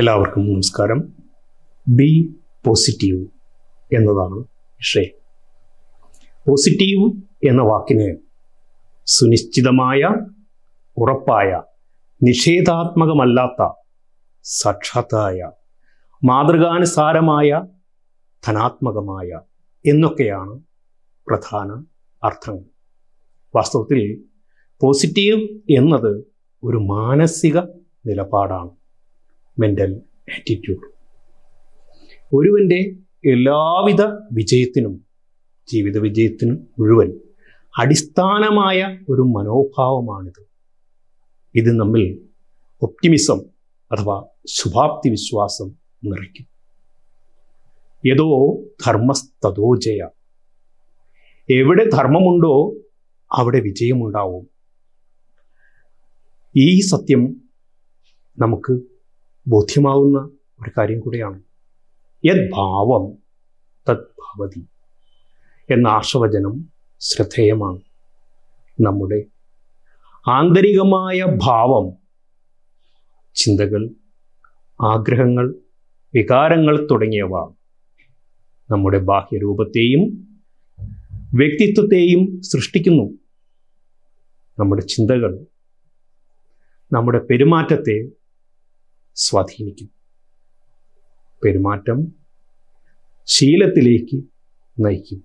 എല്ലാവർക്കും നമസ്കാരം. B positive എന്നതാണ് വിഷയം പോസിറ്റീവ് എന്ന വാക്കിന് സുനിശ്ചിതമായ ഉറപ്പായ നിഷേധാത്മകമല്ലാത്ത സാക്ഷാത്തായ മാതൃകാനുസാരമായ ധനാത്മകമായ എന്നൊക്കെയാണ് പ്രധാന അർത്ഥങ്ങൾ. വാസ്തവത്തിൽ പോസിറ്റീവ് എന്നത് ഒരു മാനസിക നിലപാടാണ്. മെന്റൽ ആറ്റിറ്റ്യൂഡ് ഒരുവന്റെ എല്ലാവിധ വിജയത്തിനും ജീവിത വിജയത്തിനും മുഴുവൻ അടിസ്ഥാനമായ ഒരു മനോഭാവമാണിത്. ഇത് നമ്മിൽ ഒപ്റ്റിമിസം അഥവാ ശുഭാപ്തി വിശ്വാസം നിറയ്ക്കും. യതോ ധർമ്മസ്തതോ ജയ. എവിടെ ധർമ്മമുണ്ടോ അവിടെ വിജയമുണ്ടാവും. ഈ സത്യം നമുക്ക് ബോധ്യമാവുന്ന ഒരു കാര്യം കൂടിയാണ്. യത് ഭാവം തത് ഭവതി എന്ന ആർഷവചനം ശ്രദ്ധേയമാണ്. നമ്മുടെ ആന്തരികമായ ഭാവം ചിന്തകൾ ആഗ്രഹങ്ങൾ വികാരങ്ങൾ തുടങ്ങിയവ നമ്മുടെ ബാഹ്യരൂപത്തെയും വ്യക്തിത്വത്തെയും സൃഷ്ടിക്കുന്നു. നമ്മുടെ ചിന്തകൾ നമ്മുടെ പെരുമാറ്റത്തെ സ്വാധീനിക്കും. പെരുമാറ്റം ശീലത്തിലേക്ക് നയിക്കും.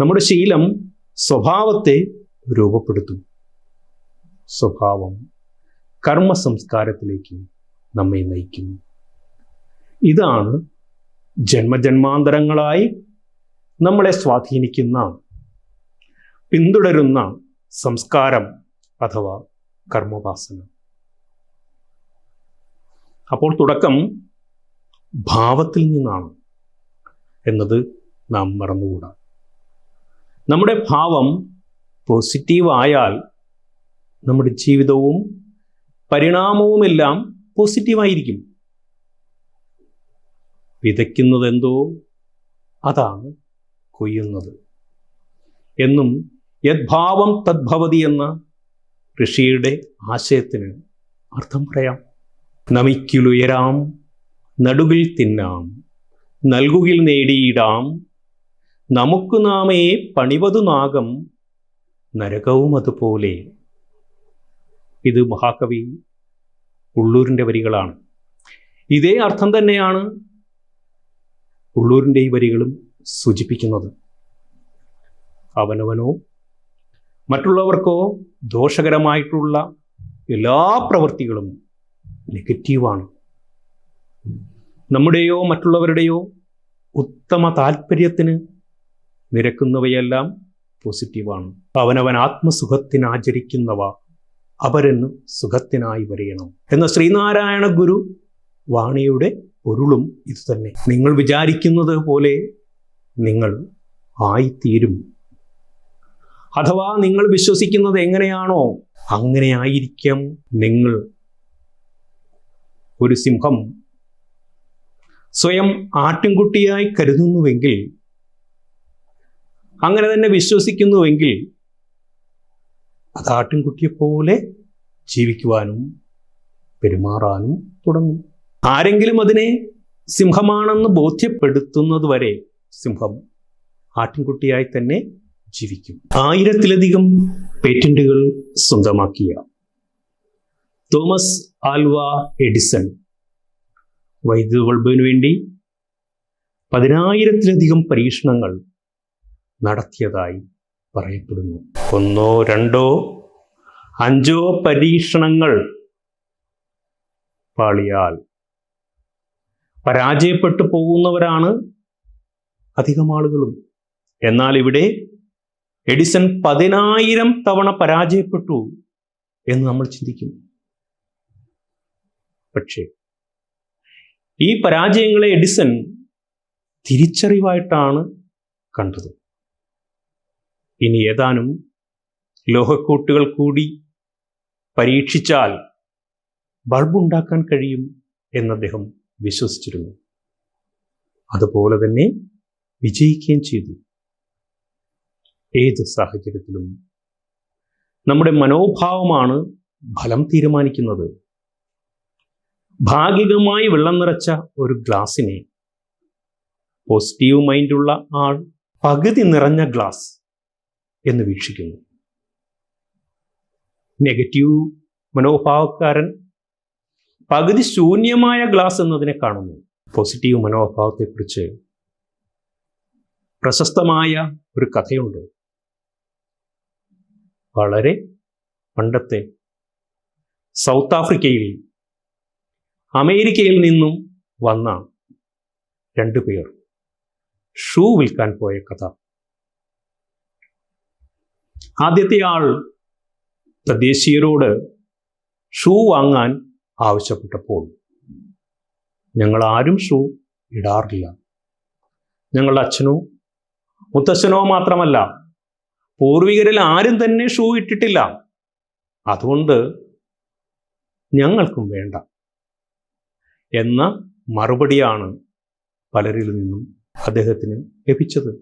നമ്മുടെ ശീലം സ്വഭാവത്തെ രൂപപ്പെടുത്തും. സ്വഭാവം കർമ്മ സംസ്കാരത്തിലേക്ക് നമ്മെ നയിക്കുന്നു ഇതാണ് ജന്മജന്മാന്തരങ്ങളായി നമ്മളെ സ്വാധീനിക്കുന്ന പിന്തുടരുന്ന സംസ്കാരം അഥവാ കർമ്മവാസന. അപ്പോൾ തുടക്കം ഭാവത്തിൽ നിന്നാണ് എന്നത് നാം മറന്നുകൂടാ. നമ്മുടെ ഭാവം പോസിറ്റീവ് ആയാൽ നമ്മുടെ ജീവിതവും പരിണാമവുമെല്ലാം പോസിറ്റീവായിരിക്കും. വിതയ്ക്കുന്നതെന്തോ അതാണ് കൊയ്യുന്നത്. എന്നും യദ്ഭാവം തദ്ഭവതി എന്ന ഋഷിയുടെ ആശയത്തിന് അർത്ഥം പറയാം. നമിക്കുലുയരാം നടുവിൽ തിന്നാം നൽകുകിൽ നേടിയിടാം. നമുക്ക് നാമേ പണിവതു നാഗം നരകവും അതുപോലെ. ഇത് മഹാകവി ഉള്ളൂരിന്റെ വരികളാണ്. ഇതേ അർത്ഥം തന്നെയാണ് ഉള്ളൂരിന്റെ ഈ വരികളും സൂചിപ്പിക്കുന്നത്. അവനവനോ മറ്റുള്ളവർക്കോ ദോഷകരമായിട്ടുള്ള എല്ലാ പ്രവൃത്തികളും നെഗറ്റീവാണ്. നമ്മുടെയോ മറ്റുള്ളവരുടെയോ ഉത്തമ താല്പര്യത്തിന് നിരക്കുന്നവയെല്ലാം പോസിറ്റീവാണ്. അവനവൻ ആത്മസുഖത്തിനാചരിക്കുന്നവ അവരെന്ന് സുഖത്തിനായി വരയണം. എന്ന ശ്രീനാരായണ ഗുരു വാണിയുടെ പൊരുളും ഇതുതന്നെ. നിങ്ങൾ വിചാരിക്കുന്നത് പോലെ നിങ്ങൾ ആയിത്തീരും. അഥവാ നിങ്ങൾ വിശ്വസിക്കുന്നത് എങ്ങനെയാണോ അങ്ങനെ ആയിരിക്കാം നിങ്ങൾ ഒരു സിംഹം സ്വയം ആട്ടിൻകുട്ടിയായി കരുതുന്നുവെങ്കിൽ അങ്ങനെ തന്നെ വിശ്വസിക്കുന്നുവെങ്കിൽ അത് ആട്ടിൻകുട്ടിയെപ്പോലെ ജീവിക്കുവാനും പെരുമാറാനും തുടങ്ങും. ആരെങ്കിലും അതിനെ സിംഹമാണെന്ന് ബോധ്യപ്പെടുത്തുന്നത് വരെ സിംഹം ആട്ടിൻകുട്ടിയായി തന്നെ ജീവിക്കും. ആയിരത്തിലധികം പേറ്റന്റുകൾ സ്വന്തമാക്കിയ തോമസ് ആൽവ എഡിസൺ. വൈദ്യുത ബൾബിന് വേണ്ടി പതിനായിരത്തിലധികം പരീക്ഷണങ്ങൾ നടത്തിയതായി പറയപ്പെടുന്നു. ഒന്നോ രണ്ടോ അഞ്ചോ പരീക്ഷണങ്ങൾ പാളിയാൽ പരാജയപ്പെട്ടു പോകുന്നവരാണ് അധികം ആളുകളും. എന്നാൽ ഇവിടെ എഡിസൺ പതിനായിരം തവണ പരാജയപ്പെട്ടു എന്ന് നമ്മൾ ചിന്തിക്കും പക്ഷേ ഈ പരാജയങ്ങളെ എഡിസൺ തിരിച്ചറിവായിട്ടാണ് കണ്ടത്. ഇനി ഏതാനും ലോഹക്കൂട്ടുകൾ കൂടി പരീക്ഷിച്ചാൽ ബൾബുണ്ടാക്കാൻ കഴിയും എന്ന് അദ്ദേഹം വിശ്വസിച്ചിരുന്നു. അതുപോലെ തന്നെ വിജയിക്കുകയും ചെയ്തു. ഏത് സാഹചര്യത്തിലും നമ്മുടെ മനോഭാവമാണ് ഫലം തീരുമാനിക്കുന്നത്. ഭാഗികമായി വെള്ളം നിറച്ച ഒരു ഗ്ലാസ്സിനെ പോസിറ്റീവ് മൈൻഡുള്ള ആൾ പകുതി നിറഞ്ഞ ഗ്ലാസ് എന്ന് വീക്ഷിക്കുന്നു. നെഗറ്റീവ് മനോഭാവക്കാരൻ പകുതി ശൂന്യമായ ഗ്ലാസ് എന്നതിനെ കാണുന്നു. പോസിറ്റീവ് മനോഭാവത്തെക്കുറിച്ച് പ്രശസ്തമായ ഒരു കഥയുണ്ട്. വളരെ പണ്ടത്തെ സൗത്ത് ആഫ്രിക്കയിൽ അമേരിക്കയിൽ നിന്നും വന്ന രണ്ടു പേർ ഷൂ വിൽക്കാൻ പോയ കഥ. ആദ്യത്തെ ആൾ തദ്ദേശീയരോട് ഷൂ വാങ്ങാൻ ആവശ്യപ്പെട്ടപ്പോൾ ഞങ്ങൾ ആരും ഷൂ ഇടാറില്ല. ഞങ്ങളുടെ അച്ഛനോ മുത്തശ്ശനോ മാത്രമല്ല പൂർവികരിൽ ആരും തന്നെ ഷൂ ഇട്ടിട്ടില്ല. അതുകൊണ്ട് ഞങ്ങൾക്കും വേണ്ട. എന്ന മറുപടിയാണ് പലരിൽ നിന്നും അദ്ദേഹത്തിന് ലഭിച്ചത്.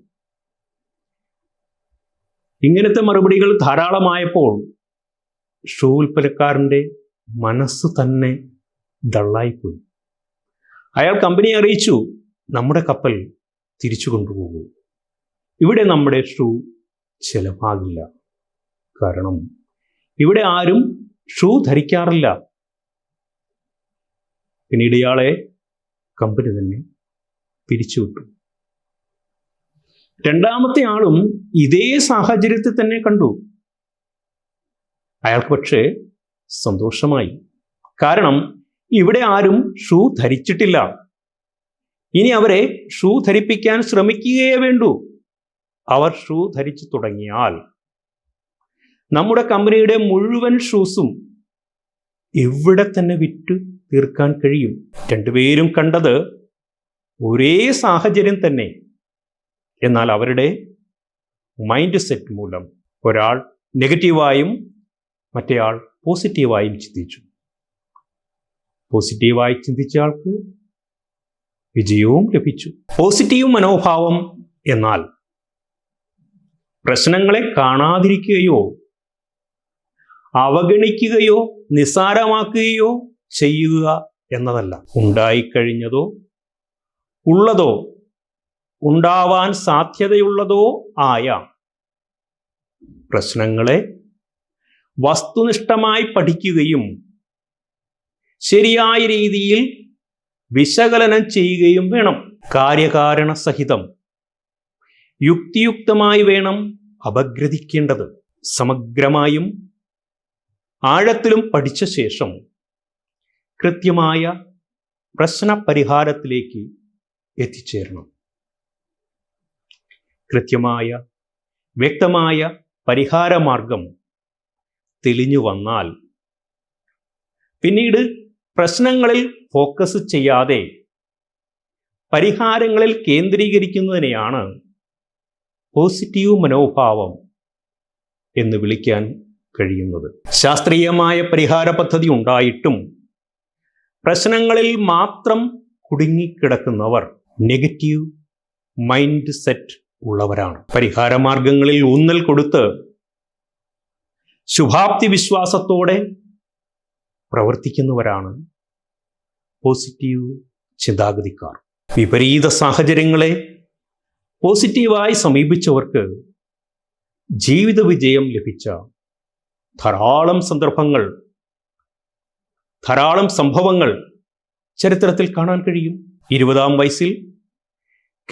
ഇങ്ങനത്തെ മറുപടികൾ ധാരാളമായപ്പോൾ ഷൂ മനസ്സ് തന്നെ ഡള്ളായിപ്പോയി. അയാൾ കമ്പനിയെ അറിയിച്ചു നമ്മുടെ കപ്പൽ തിരിച്ചു കൊണ്ടുപോകൂ. ഇവിടെ നമ്മുടെ ഷൂ ചിലവാകില്ല. കാരണം ഇവിടെ ആരും ഷൂ ധരിക്കാറില്ല. പിന്നീട് ഇയാളെ കമ്പനി തന്നെ പിരിച്ചുവിട്ടു രണ്ടാമത്തെ ആളും ഇതേ സാഹചര്യത്തിൽ തന്നെ കണ്ടു. അയാൾക്ക് പക്ഷേ സന്തോഷമായി. കാരണം ഇവിടെ ആരും ഷൂ ധരിച്ചിട്ടില്ല. ഇനി അവരെ ഷൂ ധരിപ്പിക്കാൻ ശ്രമിക്കുകയേ വേണ്ടൂ. അവർ ഷൂ ധരിച്ചു തുടങ്ങിയാൽ നമ്മുടെ കമ്പനിയുടെ മുഴുവൻ ഷൂസും ഇവിടെ തന്നെ വിറ്റു തീർക്കാൻ കഴിയും. രണ്ടുപേരും കണ്ടത് ഒരേ സാഹചര്യം തന്നെ. എന്നാൽ അവരുടെ മൈൻഡ് സെറ്റ് മൂലം ഒരാൾ നെഗറ്റീവായും മറ്റേയാൾ പോസിറ്റീവായും ചിന്തിച്ചു. പോസിറ്റീവായി ചിന്തിച്ച ആൾക്ക് വിജയവും ലഭിച്ചു. പോസിറ്റീവ് മനോഭാവം എന്നാൽ പ്രശ്നങ്ങളെ കാണാതിരിക്കുകയോ അവഗണിക്കുകയോ നിസ്സാരമാക്കുകയോ ചെയ്യുക എന്നതല്ല. ഉണ്ടായിക്കഴിഞ്ഞതോ ഉള്ളതോ ഉണ്ടാവാൻ സാധ്യതയുള്ളതോ ആയ പ്രശ്നങ്ങളെ വസ്തുനിഷ്ഠമായി പഠിക്കുകയും ശരിയായ രീതിയിൽ വിശകലനം ചെയ്യുകയും വേണം. കാര്യകാരണ സഹിതം യുക്തിയുക്തമായി വേണം അപഗ്രഥിക്കേണ്ടത്. സമഗ്രമായും ആഴത്തിലും പഠിച്ച ശേഷം കൃത്യമായ പ്രശ്നപരിഹാരത്തിലേക്ക് എത്തിച്ചേരണം. കൃത്യമായ വ്യക്തമായ പരിഹാരമാർഗം തെളിഞ്ഞു വന്നാൽ പിന്നീട് പ്രശ്നങ്ങളിൽ ഫോക്കസ് ചെയ്യാതെ പരിഹാരങ്ങളിൽ കേന്ദ്രീകരിക്കുന്നതിനെയാണ് പോസിറ്റീവ് മനോഭാവം എന്ന് വിളിക്കാൻ കഴിയുന്നത്. ശാസ്ത്രീയമായ പരിഹാര പദ്ധതി ഉണ്ടായിട്ടും പ്രശ്നങ്ങളിൽ മാത്രം കുടുങ്ങിക്കിടക്കുന്നവർ നെഗറ്റീവ് മൈൻഡ് സെറ്റ് ഉള്ളവരാണ്. പരിഹാര മാർഗങ്ങളിൽ ഊന്നൽ കൊടുത്ത് ശുഭാപ്തി വിശ്വാസത്തോടെ പ്രവർത്തിക്കുന്നവരാണ് പോസിറ്റീവ് ചിന്താഗതിക്കാർ. വിപരീത സാഹചര്യങ്ങളെ പോസിറ്റീവായി സമീപിച്ചവർക്ക് ജീവിത വിജയം ലഭിച്ച ധാരാളം സന്ദർഭങ്ങൾ ധാരാളം സംഭവങ്ങൾ ചരിത്രത്തിൽ കാണാൻ കഴിയും. ഇരുപതാം വയസ്സിൽ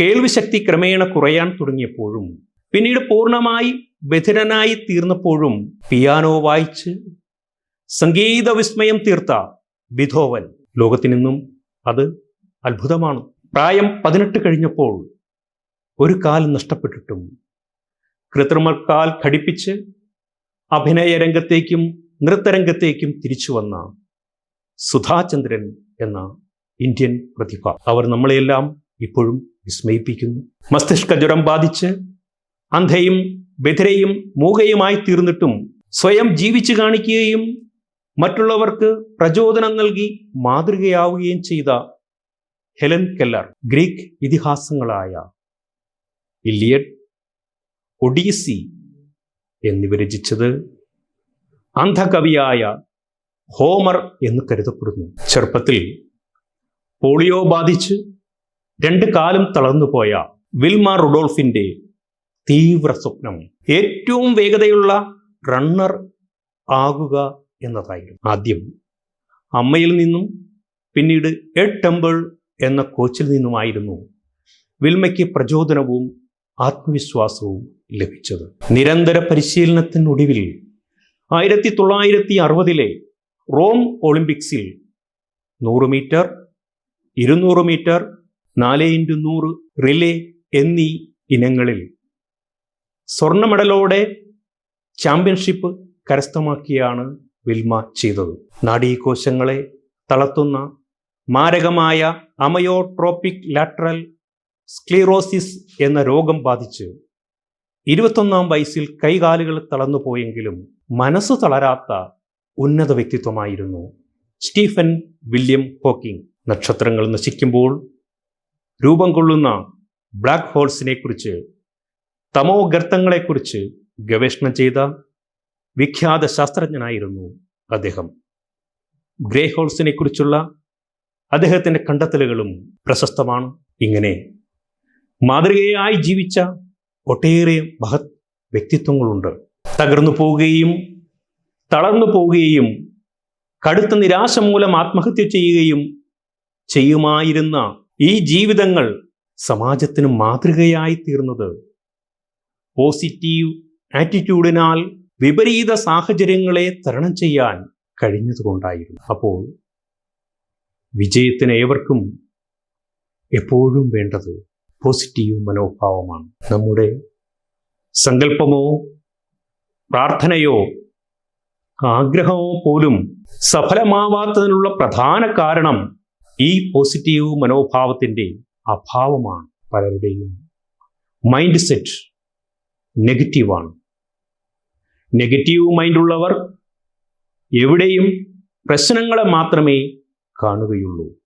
കേൾവിശക്തി ക്രമേണ കുറയാൻ തുടങ്ങിയപ്പോഴും പിന്നീട് പൂർണമായി ബധിരനായി തീർന്നപ്പോഴും പിയാനോ വായിച്ച് സംഗീത വിസ്മയം തീർത്ത ബിധോവൻ ലോകത്തിനിന്നും അത് അത്ഭുതമാണ്. പ്രായം പതിനെട്ട് കഴിഞ്ഞപ്പോൾ ഒരു കാൽ നഷ്ടപ്പെട്ടിട്ടും കൃത്രിമക്കാൽ ഘടിപ്പിച്ച് അഭിനയ രംഗത്തേക്കും നൃത്തരംഗത്തേക്കും തിരിച്ചു വന്ന സുധാചന്ദ്രൻ എന്ന ഇന്ത്യൻ പ്രതിഭ. അവർ നമ്മളെയെല്ലാം ഇപ്പോഴും വിസ്മയിപ്പിക്കുന്നു. മസ്തിഷ്ക ജ്വരം ബാധിച്ച് അന്ധയും ബധിരയും മൂകയുമായി തീർന്നിട്ടും സ്വയം ജീവിച്ചു കാണിക്കുകയും മറ്റുള്ളവർക്ക് പ്രചോദനം നൽകി മാതൃകയാവുകയും ചെയ്ത ഹെലൻ കെല്ലർ ഗ്രീക്ക് ഇതിഹാസങ്ങളായ ഇലിയഡ് ഒഡീസി എന്നിവ രചിച്ചത് അന്ധകവിയായ ഹോമർ എന്ന് കരുതപ്പെടുന്നു. ചെറുപ്പത്തിൽ പോളിയോ ബാധിച്ച് രണ്ട് കാലും തളർന്നുപോയ വിൽമ റുഡോൾഫിന്റെ തീവ്ര സ്വപ്നം ഏറ്റവും വേഗതയുള്ള റണ്ണർ ആകുക എന്നതായിരുന്നു. ആദ്യം അമ്മയിൽ നിന്നും പിന്നീട് എഡ് ടെമ്പിൾ എന്ന കോച്ചിൽ നിന്നുമായിരുന്നു വിൽമയ്ക്ക് പ്രചോദനവും ആത്മവിശ്വാസവും ലഭിച്ചത്. നിരന്തര പരിശീലനത്തിനൊടുവിൽ ആയിരത്തി തൊള്ളായിരത്തി അറുപതിലെ റോം ഒളിമ്പിക്സിൽ നൂറ് മീറ്റർ ഇരുന്നൂറ് മീറ്റർ നാല് ഇന്റു നൂറ് റിലേ എന്നീ ഇനങ്ങളിൽ സ്വർണ മെഡലോടെ ചാമ്പ്യൻഷിപ്പ് കരസ്ഥമാക്കിയാണ് വിൽമ ചെയ്തത്. നാഡീകോശങ്ങളെ തളർത്തുന്ന മാരകമായ അമയോട്രോപ്പിക് ലാറ്ററൽ സ്ക്ലീറോസിസ് എന്ന രോഗം ബാധിച്ച് ഇരുപത്തൊന്നാം വയസ്സിൽ കൈകാലുകൾ തളർന്നുപോയെങ്കിലും മനസ്സ് തളരാത്ത ഉന്നത വ്യക്തിത്വമായിരുന്നു സ്റ്റീഫൻ വില്യം ഹോക്കിംഗ്. നക്ഷത്രങ്ങൾ നശിക്കുമ്പോൾ രൂപം കൊള്ളുന്ന ബ്ലാക്ക് ഹോൾസിനെ കുറിച്ച് തമോ ഗർത്തങ്ങളെക്കുറിച്ച് ഗവേഷണം ചെയ്ത വിഖ്യാത ശാസ്ത്രജ്ഞനായിരുന്നു അദ്ദേഹം. ഗ്രേ ഹോൾസിനെ കുറിച്ചുള്ള അദ്ദേഹത്തിന്റെ കണ്ടെത്തലുകളും പ്രശസ്തമാണ്. ഇങ്ങനെ മാതൃകയായി ജീവിച്ച ഒട്ടേറെ മഹത് വ്യക്തിത്വങ്ങളുണ്ട്. തകർന്നു പോവുകയും തളർന്നു പോവുകയും കടുത്ത നിരാശ മൂലം ആത്മഹത്യ ചെയ്യുകയും ചെയ്യുമായിരുന്ന ഈ ജീവിതങ്ങൾ സമാജത്തിന് മാതൃകയായി തീർന്നത്. പോസിറ്റീവ് ആറ്റിറ്റ്യൂഡിനാൽ വിപരീത സാഹചര്യങ്ങളെ തരണം ചെയ്യാൻ കഴിഞ്ഞതുകൊണ്ടായിരുന്നു. അപ്പോൾ വിജയത്തിന് ഏവർക്കും എപ്പോഴും വേണ്ടത് പോസിറ്റീവ് മനോഭാവമാണ്. നമ്മുടെ സങ്കല്പമോ പ്രാർത്ഥനയോ ആഗ്രഹമോ പോലും സഫലമാവാത്തതിനുള്ള പ്രധാന കാരണം ഈ പോസിറ്റീവ് മനോഭാവത്തിന്റെ അഭാവമാണ്. പലരുടെയും മൈൻഡ് സെറ്റ് നെഗറ്റീവാണ്. നെഗറ്റീവ് മൈൻഡുള്ളവർ എവിടെയും പ്രശ്നങ്ങളെ മാത്രമേ കാണുകയുള്ളൂ.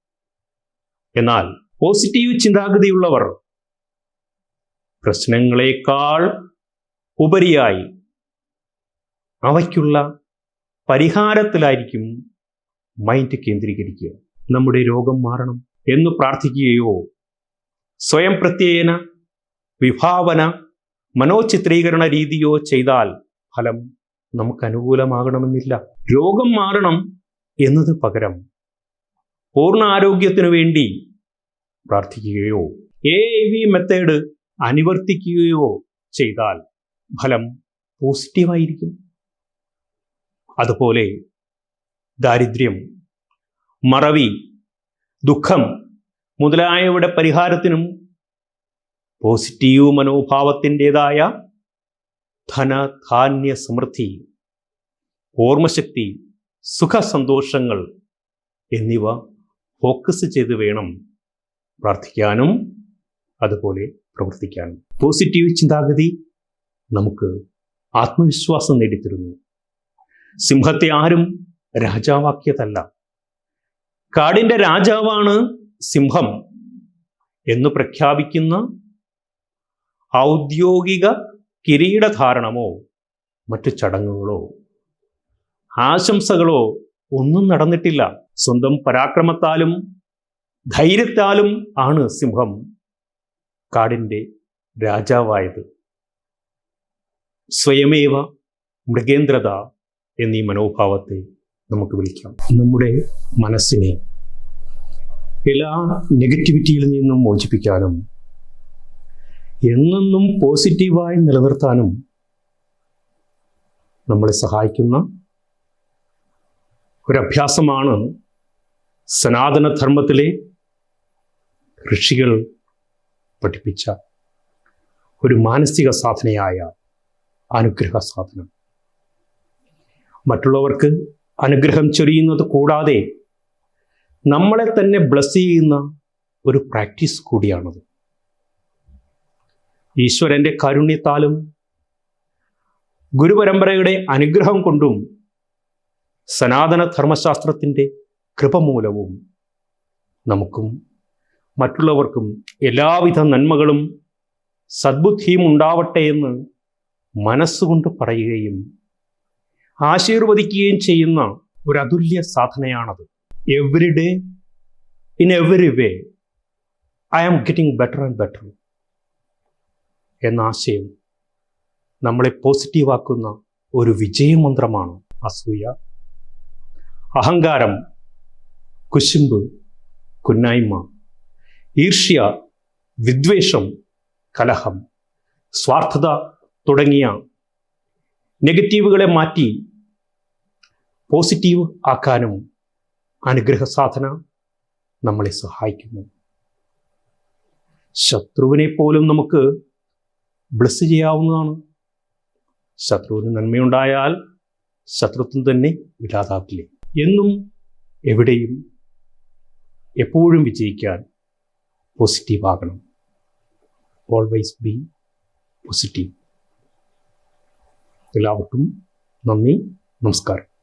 എന്നാൽ പോസിറ്റീവ് ചിന്താഗതിയുള്ളവർ പ്രശ്നങ്ങളെക്കാൾ ഉപരിയായി അവയ്ക്കുള്ള പരിഹാരത്തിലായിരിക്കും മൈൻഡ് കേന്ദ്രീകരിക്കുക. നമ്മുടെ രോഗം മാറണം എന്ന് പ്രാർത്ഥിക്കുകയോ സ്വയം പ്രത്യേന വിഭാവന മനോചിത്രീകരണ രീതിയോ ചെയ്താൽ ഫലം നമുക്ക് അനുകൂലമാകണമെന്നില്ല. രോഗം മാറണം എന്നത് പകരം പൂർണ ആരോഗ്യത്തിനു വേണ്ടി പ്രാർത്ഥിക്കുകയോ എ വി മെത്തേഡ് അനുവർത്തിക്കുകയോ ചെയ്താൽ ഫലം പോസിറ്റീവായിരിക്കും. അതുപോലെ ദാരിദ്ര്യം മറവി ദുഃഖം മുതലായവയുടെ പരിഹാരത്തിനും പോസിറ്റീവ് മനോഭാവത്തിന്റെതായ ധനധാന്യ സമൃദ്ധി ഓർമ്മശക്തി സുഖസന്തോഷങ്ങൾ എന്നിവ ഫോക്കസ് ചെയ്ത് വേണം പ്രാർത്ഥിക്കാനും. അതുപോലെ പ്രവർത്തിക്കാനും പോസിറ്റീവ് ചിന്താഗതി നമുക്ക് ആത്മവിശ്വാസം നേടിത്തരുന്നു. സിംഹത്തെ ആരും രാജാവാക്കിയതല്ല. കാടിന്റെ രാജാവാണ് സിംഹം എന്ന് പ്രഖ്യാപിക്കുന്ന ഔദ്യോഗിക കിരീടധാരണമോ മറ്റു ചടങ്ങുകളോ ആശംസകളോ ഒന്നും നടന്നിട്ടില്ല. സ്വന്തം പരാക്രമത്താലും ധൈര്യത്താലും ആണ് സിംഹം. കാടിന്റെ രാജാവായത്. സ്വയമേവ മൃഗേന്ദ്രത എന്നീ മനോഭാവത്തെ നമുക്ക് വിളിക്കാം. നമ്മുടെ മനസ്സിനെ എല്ലാ നെഗറ്റിവിറ്റിയിൽ നിന്നും മോചിപ്പിക്കാനും എന്നെന്നും പോസിറ്റീവായി നിലനിർത്താനും നമ്മളെ സഹായിക്കുന്ന ഒരഭ്യാസമാണ് സനാതനധർമ്മത്തിലെ ഋഷികൾ പഠിപ്പിച്ച ഒരു മാനസിക സാധനയായ അനുഗ്രഹ സാധനം. മറ്റുള്ളവർക്ക് അനുഗ്രഹം ചൊരിയുന്നത് കൂടാതെ നമ്മളെ തന്നെ ബ്ലസ് ചെയ്യുന്ന ഒരു പ്രാക്ടീസ് കൂടിയാണത്. ഈശ്വരന്റെ കാരുണ്യത്താലും ഗുരുപരമ്പരയുടെ അനുഗ്രഹം കൊണ്ടും സനാതന ധർമ്മശാസ്ത്രത്തിന്റെ കൃപ മൂലവും നമുക്കും മറ്റുള്ളവർക്കും എല്ലാവിധ നന്മകളും സദ്ബുദ്ധിയും ഉണ്ടാവട്ടെ എന്ന് മനസ്സുകൊണ്ട് പറയുകയും ആശീർവദിക്കുകയും ചെയ്യുന്ന ഒരു അതുല്യ സാധനയാണത്. Every day in every way I am getting better and better എന്ന ആശയം നമ്മളെ പോസിറ്റീവാക്കുന്ന ഒരു വിജയമന്ത്രമാണ് അസൂയ. അഹങ്കാരം കുശുമ്പ് കുന്നായ്മ. ഈർഷ്യ വിദ്വേഷം കലഹം സ്വാർത്ഥത തുടങ്ങിയ നെഗറ്റീവുകളെ മാറ്റി പോസിറ്റീവ് ആക്കാനും അനുഗ്രഹ സാധന നമ്മളെ സഹായിക്കുന്നു. ശത്രുവിനെ പോലും നമുക്ക് ബ്ലസ് ചെയ്യാവുന്നതാണ്. ശത്രുവിന് നന്മയുണ്ടായാൽ ശത്രുത്വം തന്നെ ഇല്ലാതാക്കില്ലേ എന്നും എവിടെയും എപ്പോഴും വിജയിക്കാൻ പോസിറ്റീവ് ആകണം. ഓൾവേസ് ബി പോസിറ്റീവ് എല്ലാവർക്കും നന്ദി നമസ്കാരം.